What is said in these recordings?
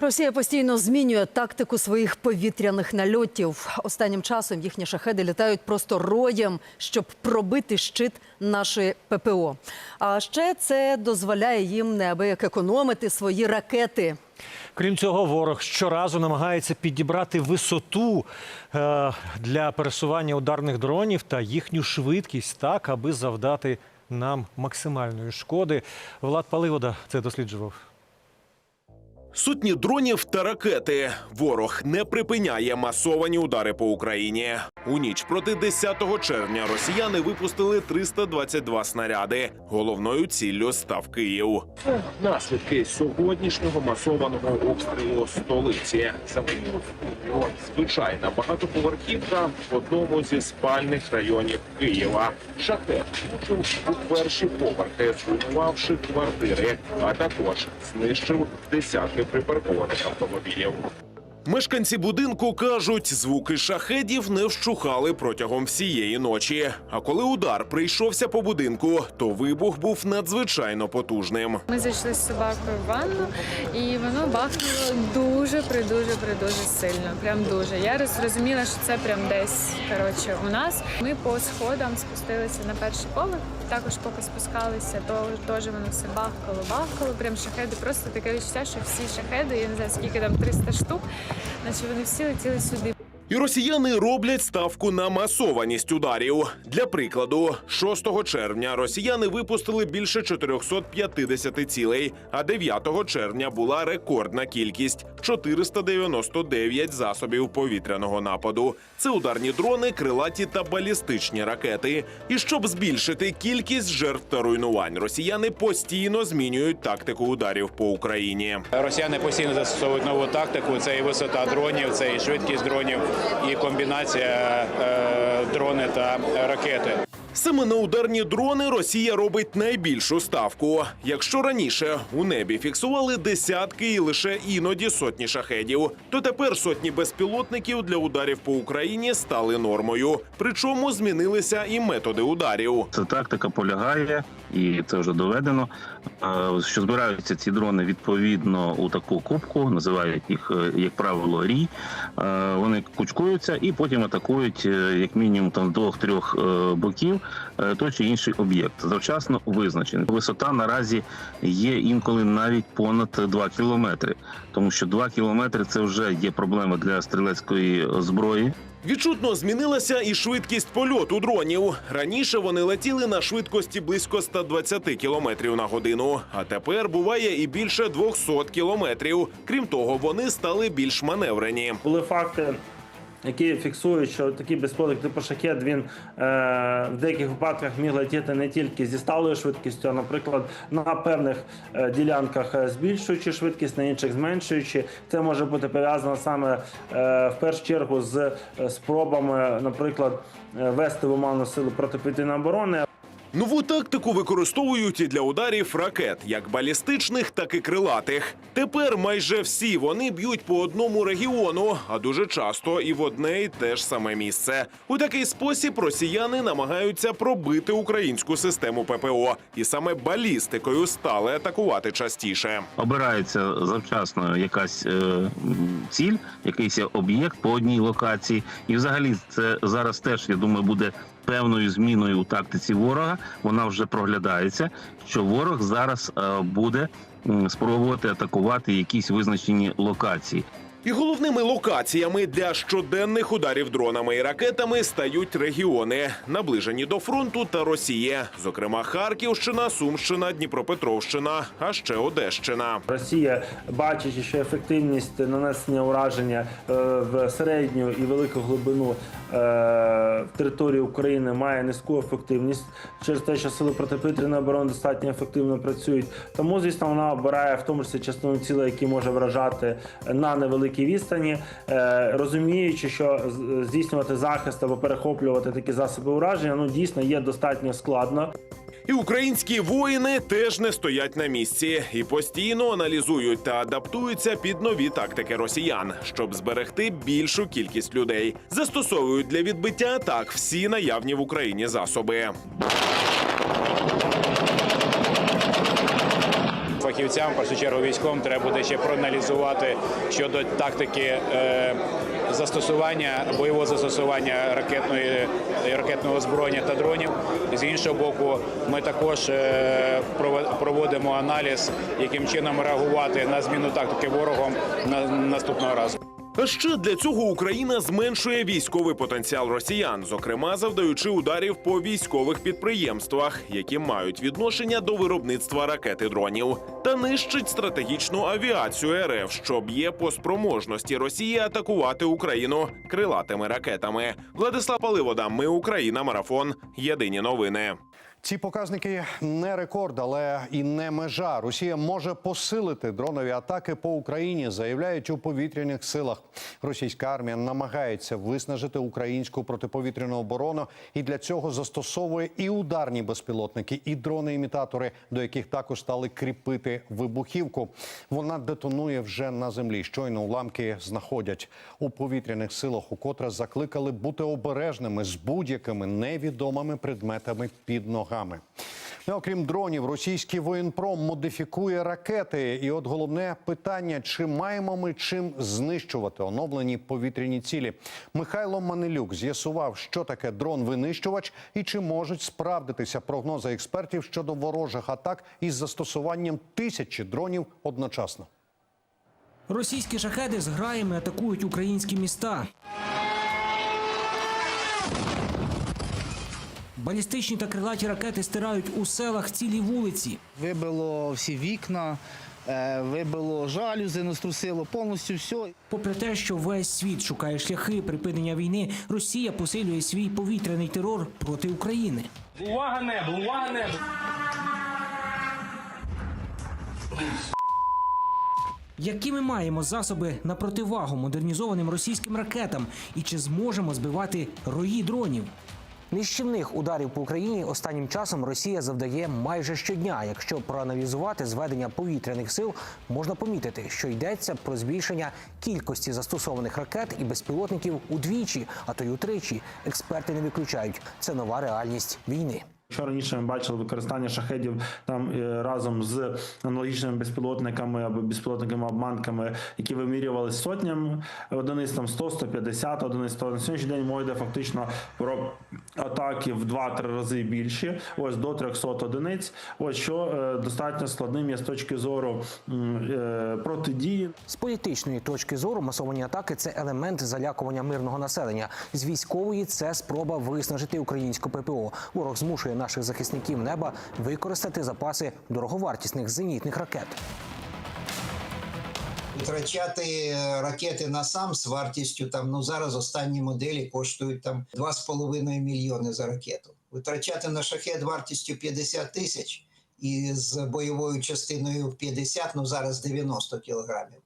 Росія постійно змінює тактику своїх повітряних нальотів. Останнім часом їхні шахеди літають просто роєм, щоб пробити щит нашої ППО. А ще це дозволяє їм неабияк економити свої ракети. Крім цього, ворог щоразу намагається підібрати висоту е, для пересування ударних дронів та їхню швидкість так, аби завдати нам максимальної шкоди. Влад Паливода це досліджував. Сотні дронів та ракети. Ворог не припиняє масовані удари по Україні. У ніч проти 10 червня росіяни випустили 322 снаряди. Головною ціллю став Київ. Це наслідки сьогоднішнього масованого обстрілу столиці. Загинуло звичайна багатоповерхівка в одному зі спальних районів Києва. Шахет у перші поверхи, зруйнувавши квартири, а також знищив десятки припаркованих автомобілів. Мешканці будинку кажуть, звуки шахедів не вщухали протягом всієї ночі. А коли удар прийшовся по будинку, то вибух був надзвичайно потужним. Ми зайшли з собакою в ванну, і воно бахнуло дуже придуже придуже сильно. Прям дуже. Я зрозуміла, що це прям десь коротше у нас. Ми по сходам спустилися на перший поверх. Також поки спускалися, то теж воно все бахкало, бахкало. Прям шахеди. Просто таке відчуття, що всі шахеди, я не знаю скільки там 300 штук, наче вони всі летіли сюди. І росіяни роблять ставку на масованість ударів. Для прикладу, 6 червня росіяни випустили більше 450 цілей, а 9 червня була рекордна кількість 499 засобів повітряного нападу. Це ударні дрони, крилаті та балістичні ракети. І щоб збільшити кількість жертв та руйнувань, росіяни постійно змінюють тактику ударів по Україні. Росіяни постійно застосовують нову тактику. Це і висота дронів, це і швидкість дронів, і комбінація е, дрони та ракети. Саме на ударні дрони Росія робить найбільшу ставку. Якщо раніше у небі фіксували десятки і лише іноді сотні шахедів, то тепер сотні безпілотників для ударів по Україні стали нормою. Причому змінилися і методи ударів. Ця тактика полягає, і це вже доведено. Що збираються ці дрони відповідно у таку кубку, називають їх, е, як правило, рій. Е, Вони кучкуються і потім атакують е, як мінімум там двох-трьох боків той чи інший об'єкт. Завчасно визначений. Висота наразі є інколи навіть понад 2 кілометри, тому що 2 кілометри це вже є проблема для стрілецької зброї. Відчутно змінилася і швидкість польоту дронів. Раніше вони летіли на швидкості близько 120 км на годину, а тепер буває і більше 200 км. Крім того, вони стали більш маневрені. Були факти, які фіксують, що такий безпілотник типу шахет він е, в деяких випадках міг летіти не тільки зі сталою швидкістю, а, наприклад, на певних е, ділянках е, збільшуючи швидкість, на інших зменшуючи. Це може бути пов'язано саме е, в першу чергу з е, спробами, наприклад, вести в оману силу протиповітряної оборони. Нову тактику використовують і для ударів ракет, як балістичних, так і крилатих. Тепер майже всі вони б'ють по одному регіону, а дуже часто і в одне й те ж саме місце. У такий спосіб росіяни намагаються пробити українську систему ППО, і саме балістикою стали атакувати частіше. обирається завчасно якась е, ціль, якийсь об'єкт по одній локації, і взагалі це зараз теж я думаю буде певною зміною у тактиці ворога. Вона вже проглядається. Що ворог зараз е, буде спробувати атакувати якісь визначені локації. І головними локаціями для щоденних ударів дронами і ракетами стають регіони, наближені до фронту та Росії, зокрема Харківщина, Сумщина, Дніпропетровщина, а ще Одещина. Росія, бачачи, що ефективність нанесення ураження е, в середню і велику глибину е, території України має низьку ефективність через те, що сили протиповітряної оборони достатньо ефективно працюють. Тому, звісно, вона обирає в тому числі частину цілей, які може вражати на невеликій відстані, е, розуміючи, що здійснювати захист або перехоплювати такі засоби ураження ну дійсно є достатньо складно. І українські воїни теж не стоять на місці і постійно аналізують та адаптуються під нові тактики росіян, щоб зберегти більшу кількість людей. Застосовують для відбиття атак всі наявні в Україні засоби. Фахівцям, в першу чергу військовим, треба буде ще проаналізувати щодо тактики е, застосування бойового застосування ракетної ракетного озброєння та дронів. З іншого боку, ми також е, проводимо аналіз, яким чином реагувати на зміну тактики ворогом на наступного разу. Ще для цього Україна зменшує військовий потенціал росіян, зокрема завдаючи ударів по військових підприємствах, які мають відношення до виробництва ракет і дронів, та нищить стратегічну авіацію РФ, що б'є по спроможності Росії атакувати Україну крилатими ракетами. Владислав Паливода, ми Україна, марафон. Єдині новини. Ці показники не рекорд, але і не межа. Росія може посилити дронові атаки по Україні, заявляють у повітряних силах. Російська армія намагається виснажити українську протиповітряну оборону і для цього застосовує і ударні безпілотники, і дрони-імітатори, до яких також стали кріпити вибухівку. Вона детонує вже на землі. Щойно уламки знаходять у повітряних силах, укотре закликали бути обережними з будь-якими невідомими предметами під ногами. Ну, окрім дронів, російський воєнпром модифікує ракети. І от головне питання: чи маємо ми чим знищувати оновлені повітряні цілі? Михайло Манилюк з'ясував, що таке дрон-винищувач і чи можуть справдитися прогнози експертів щодо ворожих атак із застосуванням тисячі дронів одночасно. Російські шахеди з граями атакують українські міста. Балістичні та крилаті ракети стирають у селах цілі вулиці. Вибило всі вікна, е, вибило жалюзи, наструсило повністю все. Попри те, що весь світ шукає шляхи припинення війни, Росія посилює свій повітряний терор проти України. Увага, небо! Увага, небо! Які ми маємо засоби на противагу модернізованим російським ракетам, і чи зможемо збивати рої дронів? Нищівних ударів по Україні останнім часом Росія завдає майже щодня. Якщо проаналізувати зведення повітряних сил, можна помітити, що йдеться про збільшення кількості застосованих ракет і безпілотників удвічі, а то й утричі. Експерти не виключають. Це нова реальність війни. Якщо раніше ми бачили використання шахедів там е, разом з аналогічними безпілотниками або безпілотниками обманками, які вимірювали сотнями одиниць, там 100, 150 одиниць, то на сьогоднішній день мова йде фактично про атаки в 2-3 рази більші, ось до 300 одиниць. Ось що е, достатньо складним є з точки зору е, протидії З політичної точки зору масовані атаки це елемент залякування мирного населення. З військової це спроба виснажити українську ППО. Ворог змушує наших захисників неба використати запаси дороговартісних зенітних ракет. Витрачати е, ракети на сам з вартістю там ну зараз останні моделі коштують там 2,5 мільйони за ракету. Витрачати на шахет вартістю 50 тисяч і з бойовою частиною в 50, ну зараз 90 кілограмів.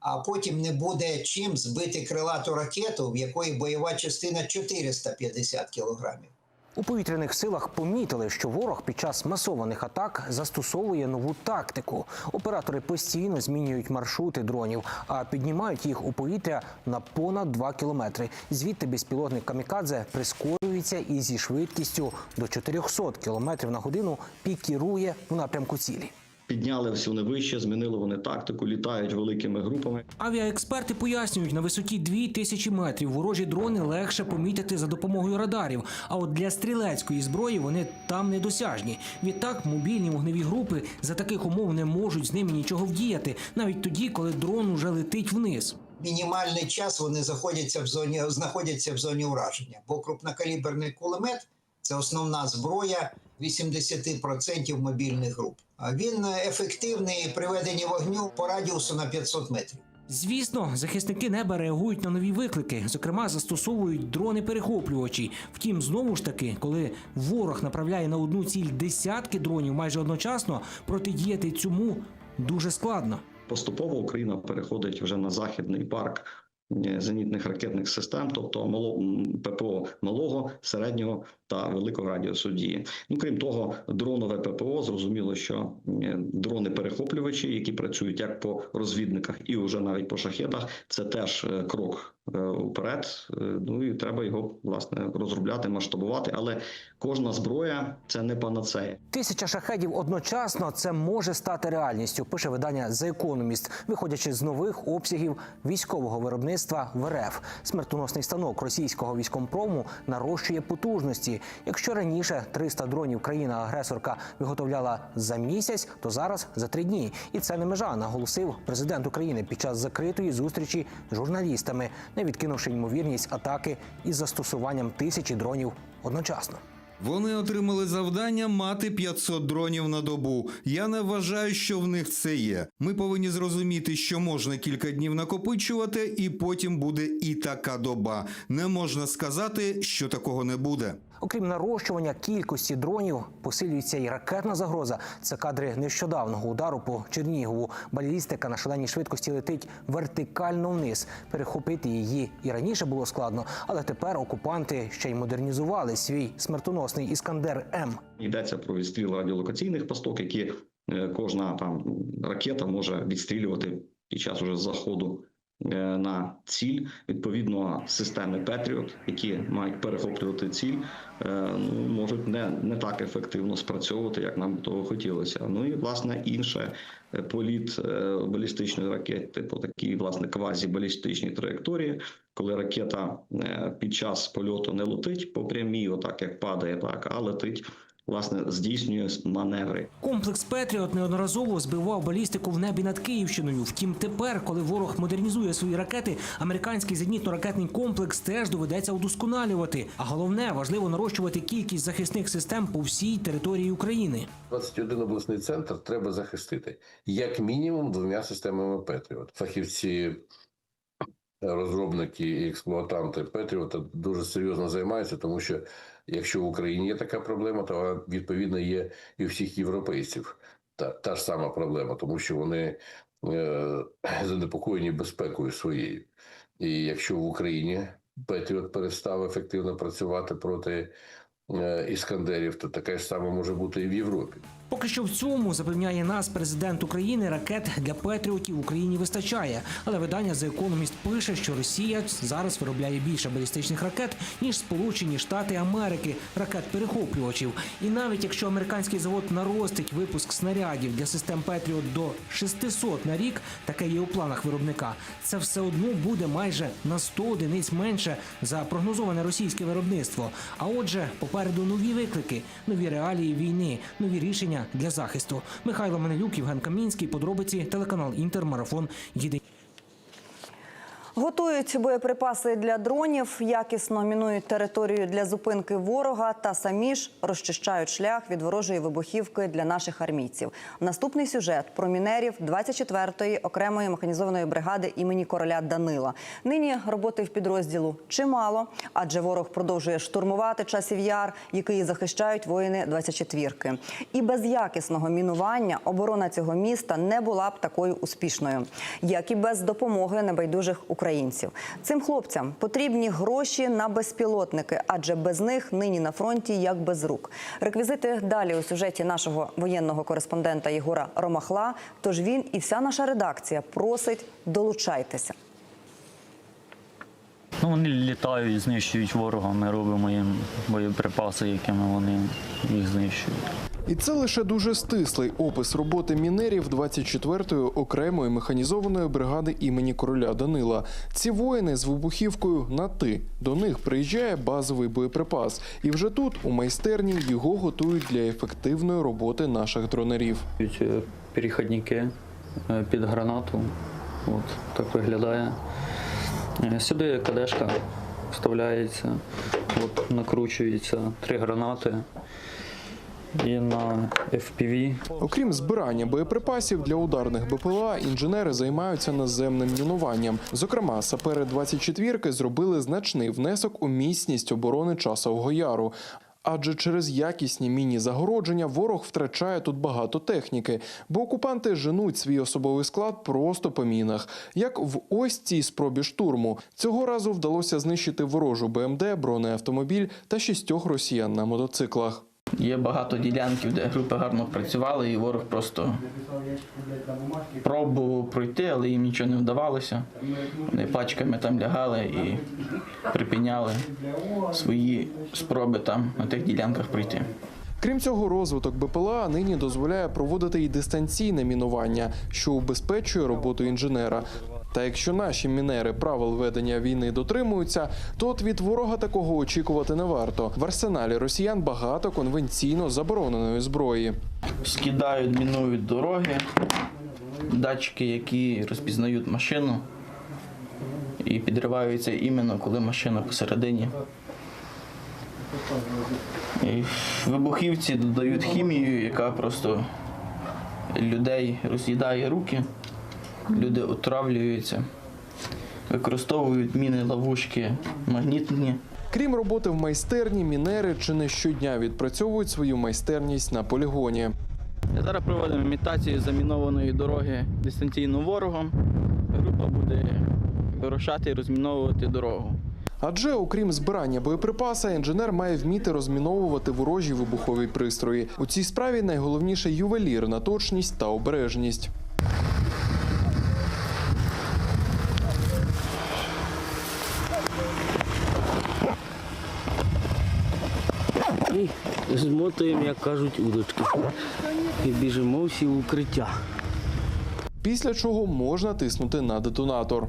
А потім не буде чим збити крилату ракету, в якої бойова частина 450 кілограмів. У повітряних силах помітили, що ворог під час масованих атак застосовує нову тактику. Оператори постійно змінюють маршрути дронів, а піднімають їх у повітря на понад 2 кілометри. Звідти безпілотник камікадзе прискорюється і зі швидкістю до 400 кілометрів на годину пікірує в напрямку цілі. Підняли всю не вище, змінили вони тактику, літають великими групами. Авіаексперти пояснюють, на висоті 2000 метрів ворожі дрони легше помітити за допомогою радарів. А от для стрілецької зброї вони там недосяжні. Відтак, мобільні вогневі групи за таких умов не можуть з ними нічого вдіяти, навіть тоді, коли дрон уже летить вниз. мінімальний час вони знаходяться в зоні, знаходяться в зоні ураження. Бо крупнокаліберний кулемет це основна зброя 80% мобільних груп. А він ефективний при веденні вогню по радіусу на 500 метрів. Звісно, захисники неба реагують на нові виклики. Зокрема, застосовують дрони-перехоплювачі. Втім, знову ж таки, коли ворог направляє на одну ціль десятки дронів майже одночасно, протидіяти цьому дуже складно. Поступово Україна переходить вже на західний парк е, зенітних ракетних систем, тобто мало ППО малого, середнього та великого радіусу дії. Ну крім того, дронове ППО зрозуміло, що е, дрони перехоплювачі, які працюють як по розвідниках, і вже навіть по шахедах, це теж е, крок вперед. Е, Ну і треба його власне розробляти, масштабувати. Але кожна зброя це не панацея. Тисяча шахедів одночасно це може стати реальністю. Пише видання The Economist, виходячи з нових обсягів військового виробництва в РФ. Смертоносний станок російського військомпрому нарощує потужності. Якщо раніше 300 дронів країна-агресорка виготовляла за місяць, то зараз за три дні. І це не межа, наголосив президент України під час закритої зустрічі з журналістами, не відкинувши ймовірність атаки із застосуванням тисячі дронів одночасно. Вони отримали завдання мати 500 дронів на добу. Я не вважаю, що в них це є. Ми повинні зрозуміти, що можна кілька днів накопичувати, і потім буде і така доба. Не можна сказати, що такого не буде. Окрім нарощування кількості дронів, посилюється і ракетна загроза. Це кадри нещодавнього удару по Чернігову. Балістика на шаленій швидкості летить вертикально вниз. Перехопити її і раніше було складно, але тепер окупанти ще й модернізували свій смертоносний іскандер М. Йдеться про відстріл радіолокаційних пасток, які е, кожна там ракета може відстрілювати під час уже заходу на ціль. Відповідно, системи Петріот, які мають перехоплювати ціль, е, ну, можуть не, не так ефективно спрацьовувати, як нам того хотілося. Ну і власне інше е, політ е, балістичної ракети по такій власне квазібалістичній траєкторії. Коли ракета е, під час польоту не летить по прямій, отак як падає, так а летить, власне, здійснює маневри. Комплекс Петріот неодноразово збивав балістику в небі над Київщиною. Втім, тепер, коли ворог модернізує свої ракети, американський зенітно-ракетний комплекс теж доведеться удосконалювати. А головне важливо нарощувати кількість захисних систем по всій території України. 21 обласний центр треба захистити як мінімум двома системами Петріот. Фахівці, розробники і експлуатанти Петріота дуже серйозно займаються, тому що якщо в Україні є така проблема, то відповідно є і всіх європейців. Та, та ж сама проблема, тому що вони е, занепокоєні безпекою своєю. І якщо в Україні Петріот перестав ефективно працювати проти е, іскандерів, то таке ж саме може бути і в Європі. Поки що в цьому запевняє нас президент України. Ракет для Петріотів в Україні вистачає. Але видання The Economist пише, що Росія зараз виробляє більше балістичних ракет ніж Сполучені Штати Америки ракет-перехоплювачів. І навіть якщо американський завод наростить випуск снарядів для систем Петріот до 600 на рік, таке є у планах виробника. Це все одно буде майже на 100 одиниць менше за прогнозоване російське виробництво. А отже, попереду нові виклики, нові реалії війни, нові рішення для захисту. Михайло Менелюк, Євген Камінський. Подробиці телеканал Інтермарафон. Єдині. Готують боєприпаси для дронів, якісно мінують територію для зупинки ворога та самі ж розчищають шлях від ворожої вибухівки для наших армійців. Наступний сюжет про мінерів 24-ї окремої механізованої бригади імені короля Данила. Нині роботи в підрозділу чимало, адже ворог продовжує штурмувати часів яр, який захищають воїни 24-ки. І без якісного мінування оборона цього міста не була б такою успішною, як і без допомоги небайдужих українців. Цим хлопцям потрібні гроші на безпілотники, адже без них нині на фронті як без рук. Реквізити далі у сюжеті нашого воєнного кореспондента Єгора Ромахла. Тож він і вся наша редакція просить долучайтеся. Ну, вони літають, знищують ворога. Ми робимо їм боєприпаси, якими вони їх знищують. І це лише дуже стислий опис роботи мінерів 24-ї окремої механізованої бригади імені короля Данила. Ці воїни з вибухівкою на ти. До них приїжджає базовий боєприпас, і вже тут, у майстерні, його готують для ефективної роботи наших дронерів. Е, Перехідники е, під гранату. От так виглядає. Е, Сюди кадешка вставляється, от накручується три гранати. І на FPV Окрім збирання боєприпасів для ударних БПЛА, інженери займаються наземним мінуванням. Зокрема, сапери 24-ки зробили значний внесок у міцність оборони часового яру. Адже через якісні міні-загородження ворог втрачає тут багато техніки, бо окупанти женуть свій особовий склад просто по мінах. Як в ось цій спробі штурму. Цього разу вдалося знищити ворожу БМД, бронеавтомобіль та шістьох росіян на мотоциклах. Є багато ділянків, де групи гарно працювали, і ворог просто пробував пройти, але їм нічого не вдавалося. Вони пачками там лягали і припиняли свої спроби там на тих ділянках пройти. Крім цього, розвиток БПЛА нині дозволяє проводити і дистанційне мінування, що убезпечує роботу інженера. Та якщо наші мінери правил ведення війни дотримуються, то от від ворога такого очікувати не варто. В арсеналі росіян багато конвенційно забороненої зброї. Скидають, мінують дороги, датчики, які розпізнають машину, і підриваються іменно, коли машина посередині. І вибухівці додають хімію, яка просто людей роз'їдає руки, люди отравлюються, використовують міни, ловушки, магнітні. Крім роботи в майстерні, мінери чи не щодня відпрацьовують свою майстерність на полігоні. Зараз проводимо імітацію замінованої дороги дистанційно ворогом. Група буде вирушати і розміновувати дорогу. Адже, окрім збирання боєприпаса, інженер має вміти розміновувати ворожі вибухові пристрої. У цій справі найголовніше ювелірна точність та обережність. І змотуємо, як кажуть, удочки. І біжимо всі в укриття. Після чого можна тиснути на детонатор.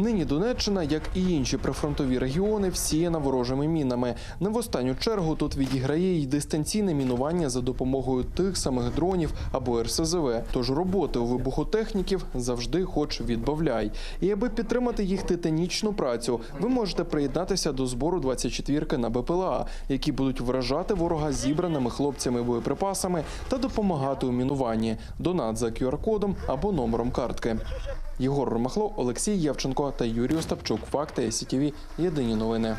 Нині Донеччина, як і інші прифронтові регіони, всіяна ворожими мінами. Не в останню чергу тут відіграє й дистанційне мінування за допомогою тих самих дронів або РСЗВ. Тож роботи у вибухотехніків завжди хоч відбавляй. І аби підтримати їх титанічну працю, ви можете приєднатися до збору 24-ки на БПЛА, які будуть вражати ворога зібраними хлопцями боєприпасами та допомагати у мінуванні. Донат за QR-кодом або номером картки. Єгор Ромахло, Олексій Явченко та Юрій Остапчук. Факти СІТІВІ. Єдині новини.